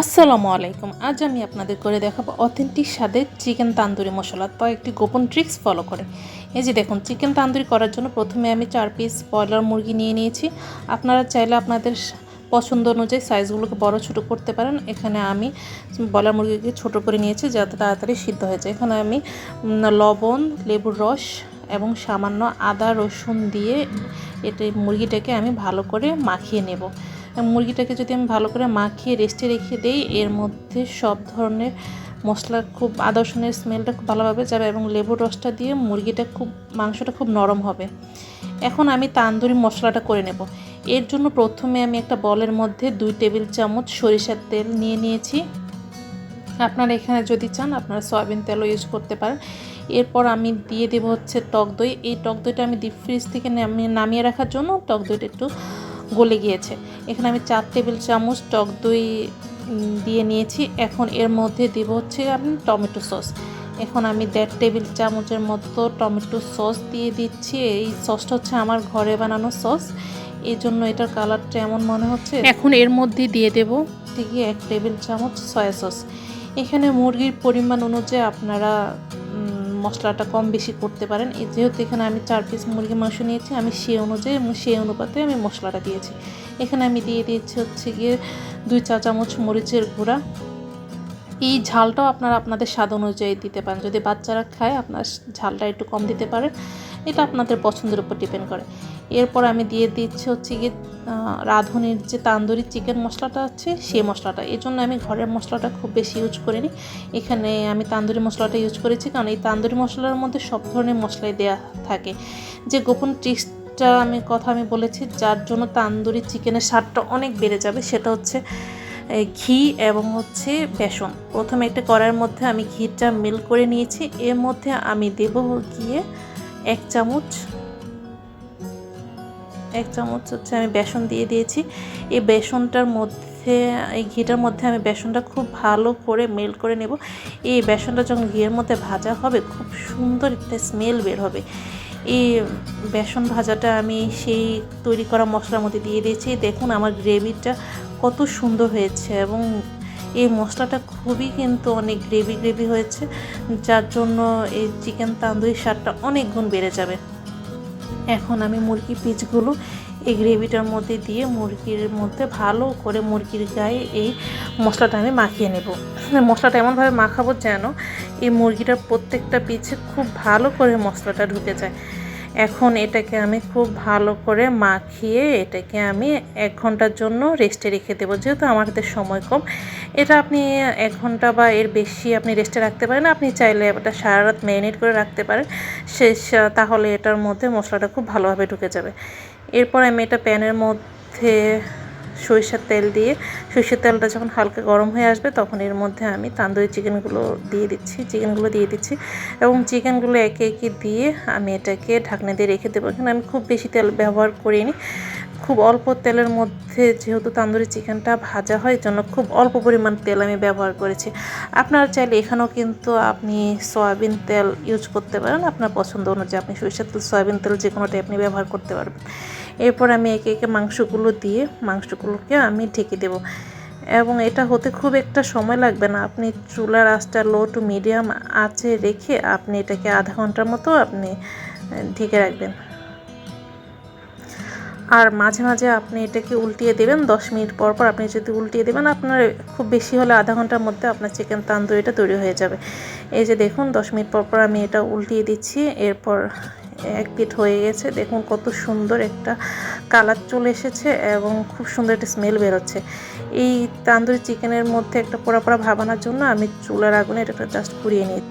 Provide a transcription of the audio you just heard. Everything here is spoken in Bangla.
আসসালামু আলাইকুম। আজ আমি আপনাদের করে দেখাবো অথেন্টিক স্বাদের চিকেন তান্দুরি মশলা। তো একটি গোপন ট্রিক্স ফলো করে। এই যে দেখুন চিকেন তান্দুরি করার জন্য প্রথমে আমি চার পিস ব্রয়লার মুরগি নিয়ে নিয়েছি। আপনারা চাইলে আপনাদের পছন্দ অনুযায়ী সাইজগুলোকে বড়, ছোট করতে পারেন। এখানে আমি ব্রয়লার মুরগিকে ছোট করে নিয়েছি যাতে তাড়াতাড়ি সিদ্ধ হয়ে যায়। এখানে আমি লবণ, লেবুর রস এবং সামান্য আদা, রসুন দিয়ে এটা মুরগিটাকে আমি ভালো করে মাখিয়ে নেব। মুরগিটাকে যদি আমি ভালো করে মাখিয়ে, রেস্টে রেখে দিই, এর মধ্যে সব ধরনের মশলা খুব আদা, রসুনের স্মেলটা খুব ভালোভাবে যাবে এবং লেবুর রসটা দিয়ে মুরগিটা খুব, মাংসটা খুব নরম হবে। এখন আমি তান্দুরি মশলাটা করে নেব। এর জন্য প্রথমে আমি একটা বলের মধ্যে দুই টেবিল চামচ সরিষার তেল নিয়ে নিয়েছি। আপনারা এখানে যদি চান, আপনারা সয়াবিন তেলও ইউজ করতে পারেন। এরপর আমি দিয়ে দেবো হচ্ছে টক দই। এই টক দইটা আমি ডিপ ফ্রিজ থেকে নামিয়ে রাখার জন্য টক দইটা একটু গলে গিয়েছে। এখানে আমি চার টেবিল চামচ টক দই দিয়ে নিয়েছি। এখন এর মধ্যে দিব হচ্ছে আমি টমেটো সস। এখন আমি দেড় টেবিল চামচের মতো টমেটো সস দিয়ে দিচ্ছি। এই সসটা হচ্ছে আমার ঘরে বানানো সস। এই জন্য এটার কালারটা এমন মনে হচ্ছে। এখন এর মধ্যে দিয়ে দেব থেকে এক টেবিল চামচ সয়া সস। এখানে মুরগির পরিমাণ অনুযায়ী আপনারা মশলাটা কম বেশি করতে পারেন। যেহেতু এখানে আমি চার পিস মুরগি মাংস নিয়েছি, আমি সেই অনুযায়ী সেই অনুপাতে আমি মশলাটা দিয়েছি। এখানে আমি দিয়ে দিয়েছি হচ্ছে গিয়ে দুই চা চামচ মরিচের গুঁড়া। এই ঝালটাও আপনারা আপনাদের স্বাদ অনুযায়ী দিতে পারেন। যদি বাচ্চারা খায়, আপনার ঝালটা একটু কম দিতে পারেন। এটা আপনাদের পছন্দের উপর ডিপেন্ড করে। এরপর আমি দিয়ে দিচ্ছি হচ্ছে গিয়ে রাঁধুনির যে তান্দুরি চিকেন মশলাটা আছে সেই মশলাটা। এই জন্য আমি ঘরের মশলাটা খুব বেশি ইউজ করিনি। এখানে আমি তান্দুরি মশলাটা ইউজ করেছি কারণ এই তান্দুরি মশলার মধ্যে সব ধরনের মশলাই দেওয়া থাকে। যে গোপন ট্রিক্সটা আমি, কথা আমি বলেছি, যার জন্য তান্দুরি চিকেনের স্বাদটা অনেক বেড়ে যাবে, সেটা হচ্ছে ঘি এবং হচ্ছে বেসন। প্রথমে একটা কড়াইয়ের মধ্যে আমি ঘিটা মিল করে নিয়েছি। এর মধ্যে আমি দেব গিয়ে এক চামচ। এক চামচ হচ্ছে আমি বেসন দিয়ে দিয়েছি। এই বেসনটার মধ্যে, এই ঘিটার মধ্যে আমি বেসনটা খুব ভালো করে মেল করে নেব। এই বেসনটা যখন ঘিয়ের মধ্যে ভাজা হবে, খুব সুন্দর একটা স্মেল বের হবে। এই বেসন ভাজাটা আমি সেই তৈরি করা মশলার মধ্যে দিয়ে দিয়েছি। দেখুন আমার গ্রেভিটা কত সুন্দর হয়েছে এবং এই মশলাটা খুবই কিন্তু অনেক গ্রেভি গ্রেভি হয়েছে, যার জন্য এই চিকেন তান্দুরি স্বাদটা অনেক গুণ বেড়ে যাবে। এখন আমি মুরগি পিচগুলো এই গ্রেভিটার মধ্যে দিয়ে মুরগির মধ্যে ভালো করে মুরগির গায়ে এই মশলাটা আমি মাখিয়ে নেব। মশলাটা এমনভাবে মাখাবো যেন এই মুরগিটার প্রত্যেকটা পিছে খুব ভালো করে মশলাটা ঢুকে যায়। এখন এটাকে আমি খুব ভালো করে মাখিয়ে এটাকে আমি এক ঘণ্টার জন্য রেস্টে রেখে দেবো। যেহেতু আমার হাতে সময় কম, এটা আপনি এক ঘণ্টা বা এর বেশি আপনি রেস্টে রাখতে পারেন। আপনি চাইলে এটা সারা রাত ম্যারিনেট করে রাখতে পারেন। শেষ, তাহলে এটার মধ্যে মশলাটা খুব ভালোভাবে ঢুকে যাবে। এরপর আমি এটা প্যানের মধ্যে সরিষার তেল দিয়ে। সরিষার তেলটা যখন হালকা গরম হয়ে আসবে, তখন এর মধ্যে আমি তান্দুরি চিকেনগুলো দিয়ে দিচ্ছি, চিকেনগুলো দিয়ে দিচ্ছি। এবং চিকেনগুলো একে একে দিয়ে আমি এটাকে ঢাকনা দিয়ে রেখে দেবো। এখানে আমি খুব বেশি তেল ব্যবহার করিনি। খুব অল্প তেলের মধ্যে যেহেতু তান্দুরি চিকেনটা ভাজা হয় জন্য খুব অল্প পরিমাণ তেল আমি ব্যবহার করেছি। আপনারা চাইলে এখানেও কিন্তু আপনি সয়াবিন তেল ইউজ করতে পারেন। আপনার পছন্দ অনুযায়ী আপনি সরিষার তেল, সয়াবিন তেল যে কোনোটাই আপনি ব্যবহার করতে পারবেন। এরপর আমি একে একে মাংসগুলো দিয়ে মাংসগুলোকে আমি ঢেকে দেবো। এবং এটা হতে খুব একটা সময় লাগবে না। আপনি চুলার আঁচটা লো টু মিডিয়াম আঁচে রেখে আপনি এটাকে আধা ঘণ্টার মতো আপনি ঢেকে রাখবেন। আর মাঝে মাঝে আপনি এটাকে উল্টিয়ে দেবেন। দশ মিনিট পর পর আপনি যদি উল্টিয়ে দেবেন, আপনার খুব বেশি হলে আধা ঘণ্টার মধ্যে আপনার চিকেন তান্দুরিটা তৈরি হয়ে যাবে। এই যে দেখুন, দশ মিনিট পর পর আমি এটা উল্টিয়ে দিচ্ছি। এরপর এক পিঠ হয়ে গেছে। দেখুন কত সুন্দর একটা কালার চলে এসেছে এবং খুব সুন্দর একটা স্মেল বেরোচ্ছে। এই তান্দুরি চিকেনের মধ্যে একটা পোড়া পোড়া ভাবানোর জন্য আমি চুলার আগুনে এটা জাস্ট পুড়িয়ে নিই